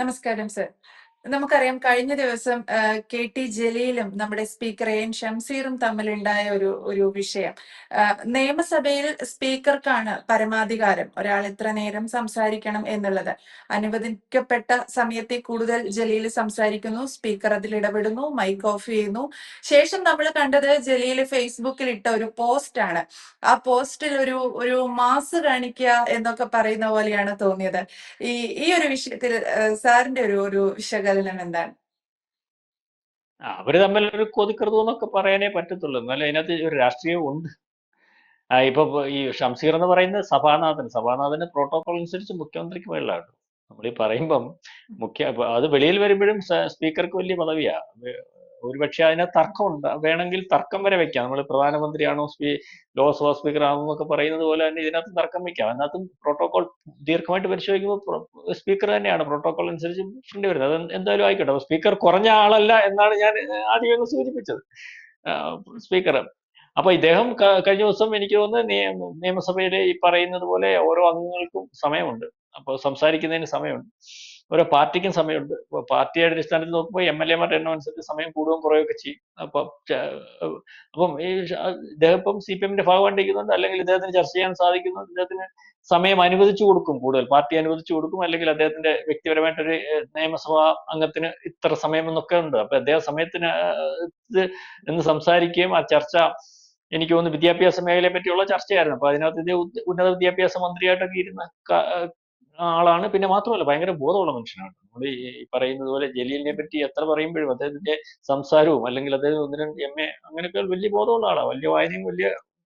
നമസ്കാരം സർ. നമുക്കറിയാം കഴിഞ്ഞ ദിവസം കെ ടി ജലീലും നമ്മുടെ സ്പീക്കർ എൻ ഷംസീറും തമ്മിലുണ്ടായ ഒരു ഒരു വിഷയം. നിയമസഭയിൽ സ്പീക്കർക്കാണ് പരമാധികാരം. ഒരാൾ ഇത്ര നേരം സംസാരിക്കണം എന്നുള്ളത്. അനുവദിക്കപ്പെട്ട സമയത്തെ കൂടുതൽ ജലീൽ സംസാരിക്കുന്നു സ്പീക്കർ അതിൽ ഇടപെടുന്നു മൈക്ക് ഓഫ് ചെയ്യുന്നു. ശേഷം നമ്മൾ കണ്ടത് ജലീൽ ഫേസ്ബുക്കിൽ ഇട്ട ഒരു പോസ്റ്റ് ആണ് ആ പോസ്റ്റിൽ ഒരു ഒരു മാസ് കാണിക്കുക എന്നൊക്കെ പറയുന്ന പോലെയാണ് തോന്നിയത്. ഈ ഈ ഒരു വിഷയത്തിൽ സാറിന്റെ ഒരു ഒരു വിശകലനം എന്താണ്? അവർ തമ്മിൽ ഒരു കൊതിക്കൃതം എന്നൊക്കെ പറയാനേ പറ്റത്തുള്ളൂ. എന്നാലും അതിനകത്ത് ഒരു രാഷ്ട്രീയം ഉണ്ട്. ഇപ്പൊ ഈ ഷംസീർ എന്ന് പറയുന്നത് സഭാനാഥൻ സഭാനാഥന് പ്രോട്ടോകോൾ അനുസരിച്ച് മുഖ്യമന്ത്രിക്ക് മേളിലാണ് നമ്മൾ ഈ പറയുമ്പം മുഖ്യ അത് വെളിയിൽ വരുമ്പോഴും സ്പീക്കർക്ക് വലിയ പദവിയാ. ഒരുപക്ഷെ അതിന് തർക്കമുണ്ട്. വേണമെങ്കിൽ തർക്കം വരെ വെക്കാം. നമ്മൾ പ്രധാനമന്ത്രിയാണോ സ്പീ ലോക്സഭാ സ്പീക്കർ ആണോ എന്നൊക്കെ പറയുന്നത് പോലെ തന്നെ ഇതിനകത്ത് തർക്കം വെക്കാം. അതിനകത്തും പ്രോട്ടോകോൾ ദീർഘമായിട്ട് പരിശോധിക്കുമ്പോൾ സ്പീക്കർ തന്നെയാണ് പ്രോട്ടോകോൾ അനുസരിച്ച് ഫ്രണ്ട് വരുന്നത്. അത് എന്തായാലും ആയിക്കോട്ടെ. സ്പീക്കർ കുറഞ്ഞ ആളല്ല എന്നാണ് ഞാൻ ആദ്യം അങ്ങ് സൂചിപ്പിച്ചത്. സ്പീക്കർ. അപ്പൊ ഇദ്ദേഹം കഴിഞ്ഞ ദിവസം എനിക്ക് തോന്നുന്നു നിയ- നിയമസഭയിലെ ഈ പറയുന്നത് പോലെ ഓരോ അംഗങ്ങൾക്കും സമയമുണ്ട്. അപ്പോൾ സംസാരിക്കുന്നതിന് സമയമുണ്ട്. ഓരോ പാർട്ടിക്കും സമയമുണ്ട്. ഇപ്പൊ പാർട്ടിയുടെ അടിസ്ഥാനത്തിൽ നോക്കുമ്പോൾ എം എൽ എമാരുടെ എണ്ണം അനുസരിച്ച് സമയം കൂടുകയും കുറയുകയൊക്കെ ചെയ്യും. അപ്പം അപ്പം ഈ ഇദ്ദേഹം ഇപ്പം സി പി എമ്മിന്റെ ഭാഗമായിട്ടിരിക്കുന്നുണ്ട് അല്ലെങ്കിൽ ഇദ്ദേഹത്തിന് ചർച്ച ചെയ്യാൻ സാധിക്കുന്നുണ്ട് ഇദ്ദേഹത്തിന് സമയം അനുവദിച്ചു കൊടുക്കും. കൂടുതൽ പാർട്ടി അനുവദിച്ചു കൊടുക്കും. അല്ലെങ്കിൽ അദ്ദേഹത്തിന്റെ വ്യക്തിപരമായിട്ടൊരു നിയമസഭാ അംഗത്തിന് ഇത്ര സമയം എന്നൊക്കെ ഉണ്ട്. അപ്പൊ അദ്ദേഹം സമയത്തിന് എന്ന് സംസാരിക്കുകയും ആ ചർച്ച എനിക്ക് തോന്നുന്നു വിദ്യാഭ്യാസ മേഖലയെ പറ്റിയുള്ള ചർച്ചയായിരുന്നു. അപ്പൊ അതിനകത്ത് ഇത് ഉന്ന- ഉന്നത വിദ്യാഭ്യാസ മന്ത്രിയായിട്ടൊക്കെ ഇരുന്ന ആളാണ്. പിന്നെ മാത്രമല്ല ഭയങ്കര ബോധമുള്ള മനുഷ്യനാണ്. നമ്മൾ ഈ പറയുന്നത് പോലെ ജലീലിനെ പറ്റി എത്ര പറയുമ്പോഴും അദ്ദേഹത്തിന്റെ സംസാരവും അല്ലെങ്കിൽ അദ്ദേഹം ഒന്ന് രണ്ട് എം എ അങ്ങനെയൊക്കെ വലിയ ബോധമുള്ള ആളാണ് വലിയ വായനയും വലിയ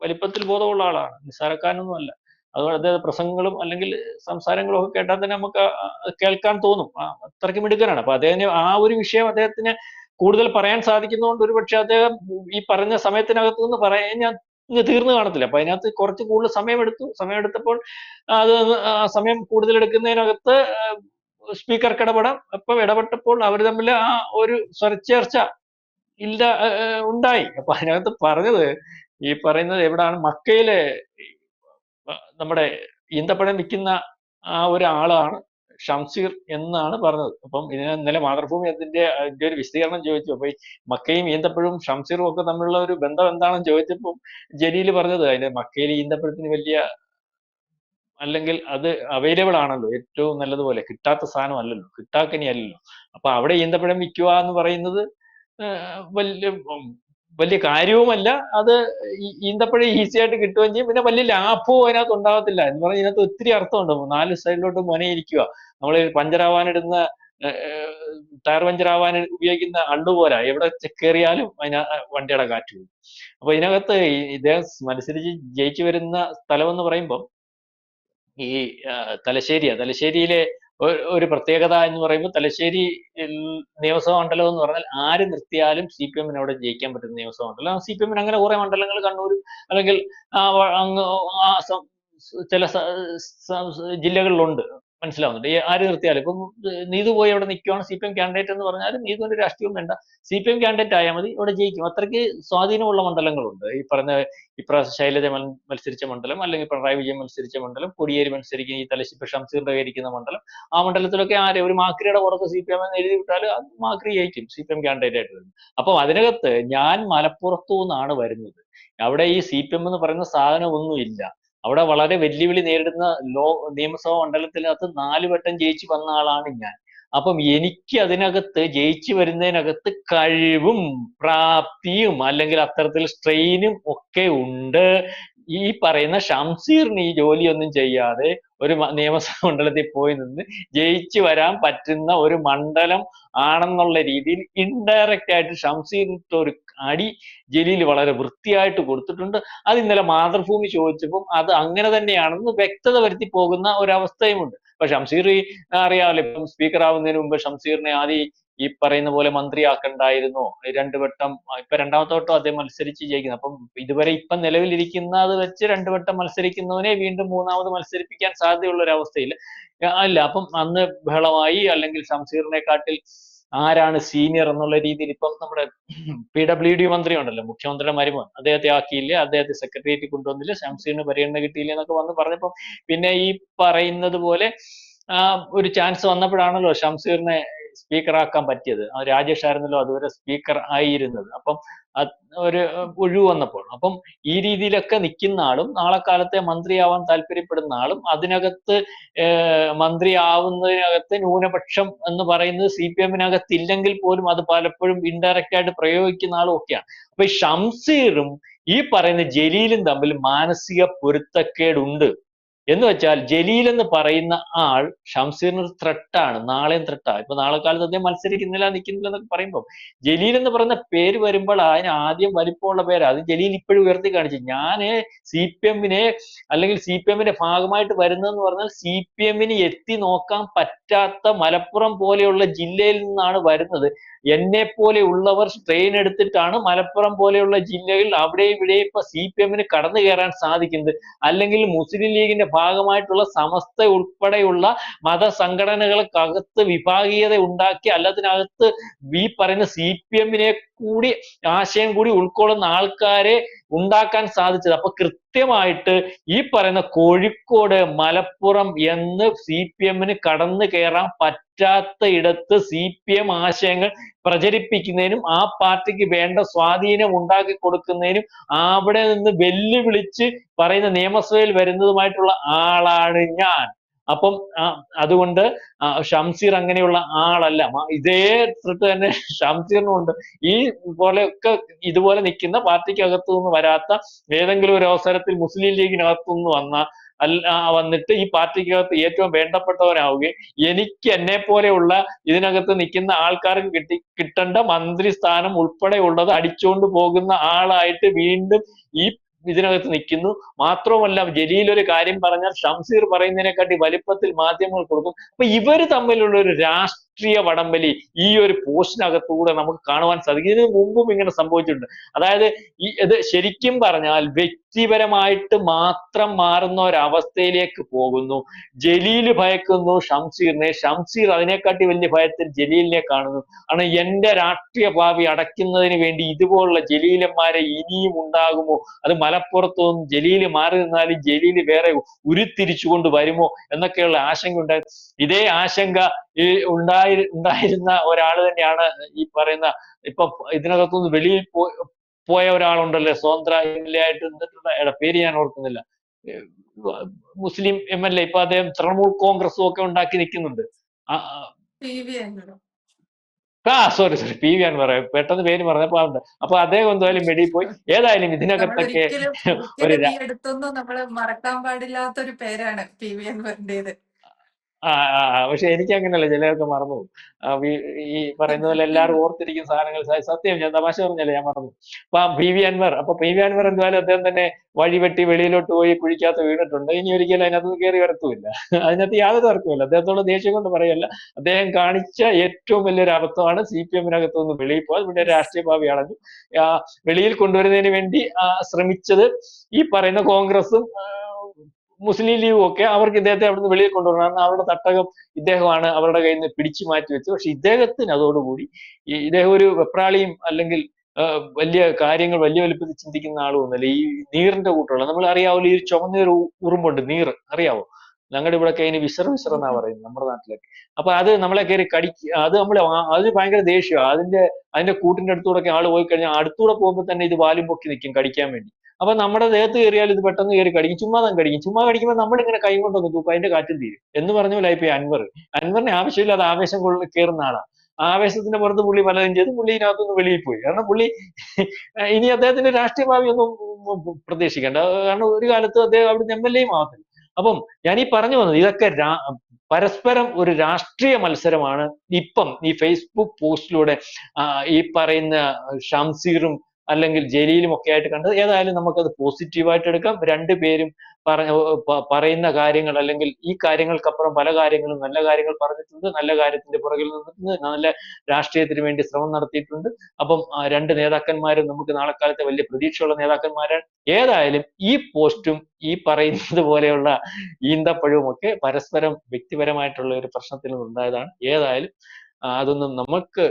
വലിപ്പത്തിൽ ബോധമുള്ള ആളാണ്. നിസ്സാരക്കാരനൊന്നും അല്ല. അതുപോലെ അദ്ദേഹം പ്രസംഗങ്ങളും അല്ലെങ്കിൽ സംസാരങ്ങളും ഒക്കെ കേട്ടാൽ തന്നെ നമുക്ക് കേൾക്കാൻ തോന്നും. അത്രയ്ക്ക് മിടുക്കനാണ്. അപ്പൊ അദ്ദേഹത്തിന് ആ ഒരു വിഷയം അദ്ദേഹത്തിന് കൂടുതൽ പറയാൻ സാധിക്കുന്നതുകൊണ്ട് ഒരു പക്ഷെ അദ്ദേഹം ഈ പറഞ്ഞ സമയത്തിനകത്ത് നിന്ന് പറയാൻ ഞാൻ തീർന്നു കാണത്തില്ല. അപ്പൊ അതിനകത്ത് കുറച്ച് കൂടുതൽ സമയമെടുത്തു സമയമെടുത്തപ്പോൾ അത് സമയം കൂടുതൽ എടുക്കുന്നതിനകത്ത് സ്പീക്കർക്ക് ഇടപെടാം. അപ്പം ഇടപെട്ടപ്പോൾ അവർ തമ്മിൽ ആ ഒരു സ്വരച്ചേർച്ച ഇല്ല ഉണ്ടായി. അപ്പൊ അതിനകത്ത് പറഞ്ഞത് ഈ പറയുന്നത് എവിടാണ് മക്കയിലെ നമ്മുടെ ഈന്തപ്പഴം വിൽക്കുന്ന ആ ഒരാളാണ്. ഷംസീർ എന്നാണ് പറഞ്ഞത്. അപ്പം ഇതിന് ഇന്നലെ മാതൃഭൂമി അതിന്റെ അതിന്റെ ഒരു വിശദീകരണം ചോദിച്ചു. അപ്പൊ ഈ മക്കയും ഈന്തപ്പഴവും ഷംസീറും ഒക്കെ തമ്മിലുള്ള ഒരു ബന്ധം എന്താണെന്ന് ചോദിച്ചപ്പോൾ ജലീൽ പറഞ്ഞത് അതിന്റെ മക്കയിൽ ഈന്തപ്പഴത്തിന് വലിയ അല്ലെങ്കിൽ അത് അവൈലബിൾ ആണല്ലോ. ഏറ്റവും നല്ലതുപോലെ കിട്ടാത്ത സാധനം അല്ലല്ലോ. കിട്ടാക്കനി അല്ലല്ലോ. അപ്പൊ അവിടെ ഈന്തപ്പഴം വിൽക്കുക എന്ന് പറയുന്നത് വലിയ വലിയ കാര്യവുമല്ല. അത് ഈന്തപ്പഴം ഈസി ആയിട്ട് കിട്ടുകയും ചെയ്യും. പിന്നെ വലിയ ലാഭവും അതിനകത്ത് ഉണ്ടാകത്തില്ല. എന്ന് പറഞ്ഞാൽ ഇതിനകത്ത് ഒത്തിരി അർത്ഥമുണ്ട്. നാല് സൈഡിലോട്ട് മുനയിരിക്കുക നമ്മൾ പഞ്ചറാവാനിടുന്ന ടയർ പഞ്ചറാവാൻ ഉപയോഗിക്കുന്ന അള്ളു പോലെ എവിടെ കയറിയാലും അതിന വണ്ടിയുടെ കാറ്റ് പോകും അപ്പൊ ഇതിനകത്ത് ഇദ്ദേഹം മത്സരിച്ച് ജയിച്ചു വരുന്ന സ്ഥലം എന്ന് പറയുമ്പം ഈ തലശ്ശേരിയാ. തലശ്ശേരിയിലെ ഒരു പ്രത്യേകത എന്ന് പറയുമ്പോൾ തലശ്ശേരി നിയമസഭാ മണ്ഡലം എന്ന് പറഞ്ഞാൽ ആര് നിർത്തിയാലും സി പി എമ്മിന് അവിടെ ജയിക്കാൻ പറ്റുന്ന നിയമസഭാ മണ്ഡലം. സി പി എമ്മിന് അങ്ങനെ കുറെ മണ്ഡലങ്ങൾ കണ്ണൂർ അല്ലെങ്കിൽ ചില ജില്ലകളിലുണ്ട്. മനസ്സിലാവുന്നുണ്ട്. ആര് നിർത്തിയാലും ഇപ്പം നീതു പോയി അവിടെ നിൽക്കുവാണ് സി പി എം കാൻഡിഡേറ്റ് എന്ന് പറഞ്ഞാൽ നീതുവിന്റെ രാഷ്ട്രീയം വേണ്ട. സി പി എം കാൻഡിഡേറ്റ് ആയാൽ മതി ഇവിടെ ജയിക്കും. അത്രയ്ക്ക് സ്വാധീനമുള്ള മണ്ഡലങ്ങളുണ്ട്. ഈ പറഞ്ഞ ഇപ്രാവശ്യം ശൈലജ മത്സരിച്ച മണ്ഡലം അല്ലെങ്കിൽ പിണറായി വിജയൻ മത്സരിച്ച മണ്ഡലം കൊടിയേരി മത്സരിക്കുന്ന ഈ തലശ്ശേരി ഷംസീറിന്റെ ഇരിക്കുന്ന മണ്ഡലം ആ മണ്ഡലത്തിലൊക്കെ ആരെ ഒരു മാക്രിയുടെ പുറത്ത് സി പി എം എന്ന് എഴുതി വിട്ടാൽ അത് മാക്രി ജയിക്കും സി പി എം കാൻഡിഡേറ്റ് ആയിട്ട് വരുന്നത്. അപ്പം അതിനകത്ത് ഞാൻ മലപ്പുറത്തു നിന്നാണ് വരുന്നത്. അവിടെ ഈ സി പി എം എന്ന് പറയുന്ന സാധനം ഒന്നും ഇല്ല അവിടെ വളരെ വെല്ലുവിളി നേരിടുന്ന ലോ നിയമസഭാ മണ്ഡലത്തിനകത്ത് നാല് വട്ടം ജയിച്ച് വന്ന ആളാണ് ഞാൻ. അപ്പം എനിക്ക് അതിനകത്ത് ജയിച്ചു വരുന്നതിനകത്ത് കഴിവും പ്രാപ്തിയും അല്ലെങ്കിൽ അത്തരത്തിൽ സ്ട്രെയിനും ഒക്കെ ഉണ്ട്. ഈ പറയുന്ന ഷംസീറിന് ഈ ജോലിയൊന്നും ചെയ്യാതെ ഒരു നിയമസഭാ മണ്ഡലത്തിൽ പോയി നിന്ന് ജയിച്ചു വരാൻ പറ്റുന്ന ഒരു മണ്ഡലം ആണെന്നുള്ള രീതിയിൽ ഇൻഡയറക്റ്റ് ആയിട്ട് ഷംസീറിട്ട് ഒരു അടി ജലീൽ വളരെ വൃത്തിയായിട്ട് കൊടുത്തിട്ടുണ്ട്. അത് ഇന്നലെ മാതൃഭൂമി ചോദിച്ചപ്പോൾ അത് അങ്ങനെ തന്നെയാണെന്ന് വ്യക്തത വരുത്തി പോകുന്ന ഒരവസ്ഥയുമുണ്ട്. ഇപ്പൊ ഷംസീർ അറിയാമല്ലോ ഇപ്പം സ്പീക്കർ ആവുന്നതിന് മുമ്പ് ഷംസീറിനെ ആദ്യം ഈ പറയുന്ന പോലെ മന്ത്രിയാക്കണ്ടായിരുന്നു. രണ്ടു വട്ടം ഇപ്പൊ രണ്ടാമത്തെ വട്ടം അദ്ദേഹം മത്സരിച്ച് ജയിക്കുന്നത് അപ്പം ഇതുവരെ ഇപ്പം നിലവിലിരിക്കുന്നത് വെച്ച് രണ്ടു വട്ടം മത്സരിക്കുന്നവനെ വീണ്ടും മൂന്നാമത് മത്സരിപ്പിക്കാൻ സാധ്യതയുള്ള ഒരു അവസ്ഥയിൽ അല്ല. അപ്പം അന്ന് ബഹളമായി അല്ലെങ്കിൽ ഷംസീറിനെക്കാട്ടിൽ ആരാണ് സീനിയർ എന്നുള്ള രീതിയിൽ ഇപ്പം നമ്മുടെ പി ഡബ്ല്യു ഡി മന്ത്രി ഉണ്ടല്ലോ മുഖ്യമന്ത്രിയുടെ മരുമോൻ അദ്ദേഹത്തെ ആക്കിയില്ല അദ്ദേഹത്തെ സെക്രട്ടേറിയറ്റ് കൊണ്ടുവന്നില്ല ഷംസീറിന് പരിഗണന കിട്ടിയില്ല എന്നൊക്കെ വന്ന് പറഞ്ഞപ്പം പിന്നെ ഈ പറയുന്നത് പോലെ ഒരു ചാൻസ് വന്നപ്പോഴാണല്ലോ ഷംസീറിനെ സ്പീക്കർ ആക്കാൻ പറ്റിയത്. രാജേഷ് ആയിരുന്നല്ലോ അതുവരെ സ്പീക്കർ ആയിരുന്നത്. അപ്പം ഒരു ഒഴിവ് വന്നപ്പോൾ. അപ്പം ഈ രീതിയിലൊക്കെ നിൽക്കുന്ന ആളും നാളെ കാലത്തെ മന്ത്രിയാവാൻ താല്പര്യപ്പെടുന്ന ആളും അതിനകത്ത് മന്ത്രിയാവുന്നതിനകത്ത് ന്യൂനപക്ഷം എന്ന് പറയുന്നത് സി പി എമ്മിനകത്ത് ഇല്ലെങ്കിൽ പോലും അത് പലപ്പോഴും ഇൻഡയറക്റ്റ് ആയിട്ട് പ്രയോഗിക്കുന്ന ആളും ഒക്കെയാണ്. അപ്പൊ ഈ ഷംസീറും ഈ പറയുന്ന ജലീലും തമ്മിൽ മാനസിക പൊരുത്തക്കേടുണ്ട്. എന്ന് വെച്ചാൽ ജലീൽ എന്ന് പറയുന്ന ആൾ ഷംസീറിന് ആണ് നാളെയും ത്രട്ടാണ് ഇപ്പൊ നാളെ കാലത്ത് അദ്ദേഹം മത്സരിക്കുന്നില്ല നിൽക്കുന്നില്ല എന്നൊക്കെ പറയുമ്പോൾ ജലീൽ എന്ന് പറയുന്ന പേര് വരുമ്പോൾ അതിന് ആദ്യം വലിപ്പമുള്ള പേര്. അത് ജലീൽ ഇപ്പോഴും ഉയർത്തി കാണിച്ചു. ഞാൻ സി പി എമ്മിനെ അല്ലെങ്കിൽ സി പി എമ്മിന്റെ ഭാഗമായിട്ട് വരുന്നതെന്ന് പറഞ്ഞാൽ സി പി എമ്മിന് എത്തി നോക്കാൻ പറ്റാത്ത മലപ്പുറം പോലെയുള്ള ജില്ലയിൽ നിന്നാണ് വരുന്നത്. എന്നെ പോലെയുള്ളവർ ട്രെയിൻ എടുത്തിട്ടാണ് മലപ്പുറം പോലെയുള്ള ജില്ലയിൽ അവിടെ ഇവിടെ ഇപ്പൊ സി പി എമ്മിന് കടന്നു കയറാൻ സാധിക്കുന്നത്. അല്ലെങ്കിൽ മുസ്ലിം ലീഗിന്റെ ഭാഗമായിട്ടുള്ള സമസ്ത ഉൾപ്പെടെയുള്ള മതസംഘടനകൾക്കകത്ത് വിഭാഗീയത ഉണ്ടാക്കി അല്ലതിനകത്ത് ഈ പറയുന്ന സി പി എമ്മിനെ കൂടി ആശയം കൂടി ഉൾക്കൊള്ളുന്ന ആൾക്കാരെ ഉണ്ടാക്കാൻ സാധിച്ചത്. അപ്പൊ കൃത്യമായിട്ട് ഈ പറയുന്ന കോഴിക്കോട് മലപ്പുറം എന്ന് സി പി എമ്മിന് കടന്നു കയറാൻ പറ്റാത്ത ഇടത്ത് സി പി എം ആശയങ്ങൾ പ്രചരിപ്പിക്കുന്നതിനും ആ പാർട്ടിക്ക് വേണ്ട സ്വാധീനം ഉണ്ടാക്കി കൊടുക്കുന്നതിനും അവിടെ നിന്ന് വെല്ലുവിളിച്ച് പറയുന്ന നിയമസഭയിൽ വരുന്നതുമായിട്ടുള്ള ആളാണ് ഞാൻ. അപ്പം അതുകൊണ്ട് ഷംസീർ അങ്ങനെയുള്ള ആളല്ല. ഇതേ ത്രിട്ട് തന്നെ ഷംസീറിനും ഉണ്ട്. ഈ പോലെയൊക്കെ ഇതുപോലെ നിൽക്കുന്ന പാർട്ടിക്കകത്തു നിന്ന് വരാത്ത ഏതെങ്കിലും ഒരു അവസരത്തിൽ മുസ്ലിം ലീഗിനകത്തു നിന്ന് വന്ന അല്ല വന്നിട്ട് ഈ പാർട്ടിക്കകത്ത് ഏറ്റവും വേണ്ടപ്പെട്ടവനാവുകയും എനിക്ക് എന്നെ പോലെയുള്ള ഇതിനകത്ത് നിൽക്കുന്ന ആൾക്കാർക്ക് കിട്ടി കിട്ടേണ്ട മന്ത്രി സ്ഥാനം ഉൾപ്പെടെയുള്ളത് അടിച്ചുകൊണ്ട് പോകുന്ന ആളായിട്ട് വീണ്ടും ഈ ഇതിനകത്ത് നിൽക്കുന്നു. മാത്രവുമല്ല ജലീൽ ഒരു കാര്യം പറഞ്ഞാൽ ഷംസീർ പറയുന്നതിനെക്കാട്ടി വലിപ്പത്തിൽ മാധ്യമങ്ങൾ കൊടുക്കും. അപ്പൊ ഇവർ തമ്മിലുള്ള ഒരു രാഷ്ട്രീയ വടംവലി ഈ ഒരു പോസ്റ്റിനകത്തൂടെ നമുക്ക് കാണുവാൻ സാധിക്കും. ഇതിനു മുമ്പും ഇങ്ങനെ സംഭവിച്ചിട്ടുണ്ട്. അതായത് ഈ ഇത് ശരിക്കും പറഞ്ഞാൽ വ്യക്തിപരമായിട്ട് മാത്രം മാറുന്ന ഒരവസ്ഥയിലേക്ക് പോകുന്നു. ജലീൽ ഭയക്കുന്നു ഷംസീറിനെ. ഷംസീർ അതിനെക്കാട്ടി വലിയ ഭയത്തിൽ ജലീലിനെ കാണുന്നു. ആണ് എന്റെ രാഷ്ട്രീയ ഭാവി അടയ്ക്കുന്നതിന് വേണ്ടി ഇതുപോലുള്ള ജലീലന്മാരെ ഇനിയും ഉണ്ടാകുമോ? അത് മലപ്പുറത്തു ജലീൽ മാറി നിന്നാലും ജലീൽ വേറെ ഉരുത്തിരിച്ചുകൊണ്ട് വരുമോ? എന്നൊക്കെയുള്ള ആശങ്ക ഉണ്ടായി ഇതേ ആശങ്ക ഈ ഉണ്ടായി ഉണ്ടായിരുന്ന ഒരാൾ തന്നെയാണ് ഈ പറയുന്ന ഇപ്പൊ ഇതിനകത്തുനിന്ന് വെളിയിൽ പോയ ഒരാളുണ്ടല്ലേ സ്വതന്ത്ര എം എൽ എ ആയിട്ട് നിന്നിട്ടുള്ള പേര് ഞാൻ ഓർക്കുന്നില്ല. മുസ്ലിം എം എൽ എ ഇപ്പൊ അദ്ദേഹം തൃണമൂൽ കോൺഗ്രസും ഒക്കെ ഉണ്ടാക്കി നിൽക്കുന്നുണ്ട്. ആ, സോറി സോറി പി വി ആണ് പറയാം പെട്ടെന്ന് പേര് പറഞ്ഞപ്പോ ഉണ്ട് അപ്പൊ അദ്ദേഹം എന്തായാലും വെളിയിൽ പോയി. ഏതായാലും ഇതിനകത്തൊക്കെ ഒരു മറക്കാൻ പാടില്ലാത്ത ഒരു പേരാണ് പി വി അൻവറിന്റേത് പക്ഷെ എനിക്ക് അങ്ങനെയല്ല ചിലരൊക്കെ മറന്നു. ഈ പറയുന്ന പോലെ എല്ലാവരും ഓർത്തിരിക്കുന്ന സാധനങ്ങൾ സത്യം ഞാൻ തമാശ പറഞ്ഞല്ലേ ഞാൻ മറന്നു. അപ്പൊ പി വി അൻവർ അപ്പൊ പി വി അൻവർ എന്തായാലും അദ്ദേഹം തന്നെ വഴി വെട്ടി വെളിയിലോട്ട് പോയി കുഴിക്കാത്ത വീണിട്ടുണ്ട്. ഇനി ഒരിക്കലും അതിനകത്ത് കയറി വരത്തുമില്ല. അതിനകത്ത് യാതൊരു തർക്കമില്ല അദ്ദേഹത്തോട് ദേഷ്യം കൊണ്ട് പറയല്ല. അദ്ദേഹം കാണിച്ച ഏറ്റവും വലിയൊരു അബദ്ധമാണ് സി പി എമ്മിനകത്ത് നിന്ന് വെളിയിൽ പോയത്. പിന്നെ രാഷ്ട്രീയ ഭാവി അളഞ്ഞു വെളിയിൽ കൊണ്ടുവരുന്നതിന് വേണ്ടി ശ്രമിച്ചത് ഈ പറയുന്ന കോൺഗ്രസും മുസ്ലിം ലീഗും ഒക്കെ അവർക്ക് ഇദ്ദേഹത്തെ അവിടുന്ന് വെളിയിൽ കൊണ്ടുവരണം അവരുടെ തട്ടകം ഇദ്ദേഹമാണ് അവരുടെ കയ്യിൽ നിന്ന് പിടിച്ചു മാറ്റി വെച്ചത്. പക്ഷെ ഇദ്ദേഹത്തിന് അതോടുകൂടി ഈ ഇദ്ദേഹം ഒരു വെപ്രാളിയും അല്ലെങ്കിൽ വലിയ കാര്യങ്ങൾ വലിയ വലുപ്പത്തിൽ ചിന്തിക്കുന്ന ആളും ഒന്നുമല്ല. ഈ നീറിന്റെ കൂട്ടുള്ള നമ്മൾ അറിയാവല്ലോ ഈ ചുമന്നൊരു ഉറുമ്പുണ്ട് നീർ. അറിയാവോ? ഞങ്ങളുടെ ഇവിടെ അതിന് വിശ്ര വിശ്ര എന്നാ പറയുന്നത് നമ്മുടെ നാട്ടിലൊക്കെ. അപ്പൊ അത് നമ്മളെ കയറി കടിക്ക അത് നമ്മൾ അത് ഭയങ്കര ദേഷ്യമാണ് അതിന്റെ അതിന്റെ കൂട്ടിന്റെ അടുത്തൂടെ ഒക്കെ ആൾ പോയി കഴിഞ്ഞാൽ അടുത്തൂടെ പോകുമ്പോൾ തന്നെ ഇത് വാലും പൊക്കി നിൽക്കും കടിക്കാൻ വേണ്ടി. അപ്പൊ നമ്മുടെ ദേഹത്ത് കയറിയാൽ ഇത് പെട്ടെന്ന് കയറി കടിക്കും. ചുമ്മാ കടിക്കും. ചുമ്മാ കടിക്കുമ്പോൾ നമ്മൾ ഇങ്ങനെ കൈ കൊണ്ടൊന്ന് തൂക്കും. അതിന്റെ കാറ്റും തീരും. എന്ന് പറഞ്ഞ പോലെ അൻവർ. അൻവറിന് ആവശ്യമില്ലാതെ ആവേശം കയറുന്ന ആളാണ്. ആവേശത്തിന്റെ പുറത്ത് പുള്ളി പലതും ചെയ്ത്. പുള്ളി ഇതിനകത്തുനിന്ന് വെളിയിൽ പോയി. കാരണം പുള്ളി ഇനി അദ്ദേഹത്തിന്റെ രാഷ്ട്രീയ ഭാവി ഒന്നും പ്രതീക്ഷിക്കേണ്ട. കാരണം ഒരു കാലത്ത് അദ്ദേഹം അവിടുന്ന് എം എൽ എയും ആവത്തില്ല. അപ്പം ഞാൻ ഈ പറഞ്ഞു വന്നത് ഇതൊക്കെ പരസ്പരം ഒരു രാഷ്ട്രീയ മത്സരമാണ്. ഇപ്പം ഈ ഫേസ്ബുക്ക് പോസ്റ്റിലൂടെ ഈ പറയുന്ന ഷംസീറും അല്ലെങ്കിൽ ജലീലും ഒക്കെ ആയിട്ട് കണ്ടത്. ഏതായാലും നമുക്കത് പോസിറ്റീവായിട്ട് എടുക്കാം. രണ്ടുപേരും പറഞ്ഞ പറയുന്ന കാര്യങ്ങൾ അല്ലെങ്കിൽ ഈ കാര്യങ്ങൾക്കപ്പുറം പല കാര്യങ്ങളും നല്ല കാര്യങ്ങൾ പറഞ്ഞിട്ടുണ്ട്. നല്ല കാര്യത്തിന്റെ പുറകിൽ നിന്നിട്ടുണ്ട്. നല്ല രാഷ്ട്രീയത്തിന് വേണ്ടി ശ്രമം നടത്തിയിട്ടുണ്ട്. അപ്പം രണ്ട് നേതാക്കന്മാരും നമുക്ക് നാളെ കാലത്തെ വലിയ പ്രതീക്ഷയുള്ള നേതാക്കന്മാരാണ്. ഏതായാലും ഈ പോസ്റ്റും ഈ പറയുന്നത് പോലെയുള്ള ഈന്തപ്പഴവും ഒക്കെ പരസ്പരം വ്യക്തിപരമായിട്ടുള്ള ഒരു പ്രശ്നത്തിൽ നിന്നുണ്ടായതാണ് ഏതായാലും അതൊന്നും നമുക്ക്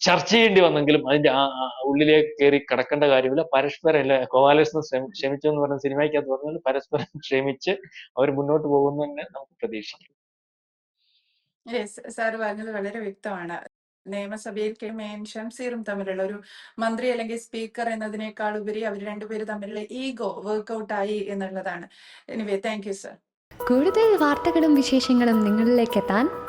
ചർച്ച ചെയ്യേണ്ടി വന്നെങ്കിലും അതിന്റെ ആ ആ ഉള്ളിലേക്ക് കയറി കിടക്കേണ്ട കാര്യമില്ല. പരസ്പരം അല്ല കോവാലസ് ക്ഷമിച്ചു എന്ന് പറഞ്ഞ സിനിമയ്ക്കകത്ത് പറഞ്ഞാൽ പരസ്പരം ക്ഷമിച്ച് അവർ മുന്നോട്ട് പോകുന്നു തന്നെ നമുക്ക് പ്രതീക്ഷിക്കാം. സാർ പറഞ്ഞത് വളരെ വ്യക്തമാണ്. നിയമസഭയിൽ കെ മേൻ ഷംസീറും തമ്മിലുള്ള ഒരു മന്ത്രി അല്ലെങ്കിൽ സ്പീക്കർ എന്നതിനേക്കാൾ ഉപരി അവർ രണ്ടുപേരും തമ്മിലുള്ള ഈഗോ വർക്ക്ഔട്ട് ആയി എന്നുള്ളതാണ്. എനിവേ താങ്ക് യു സർ കൂടുതൽ വാർത്തകളും വിശേഷങ്ങളും നിങ്ങളിലേക്ക് എത്താൻ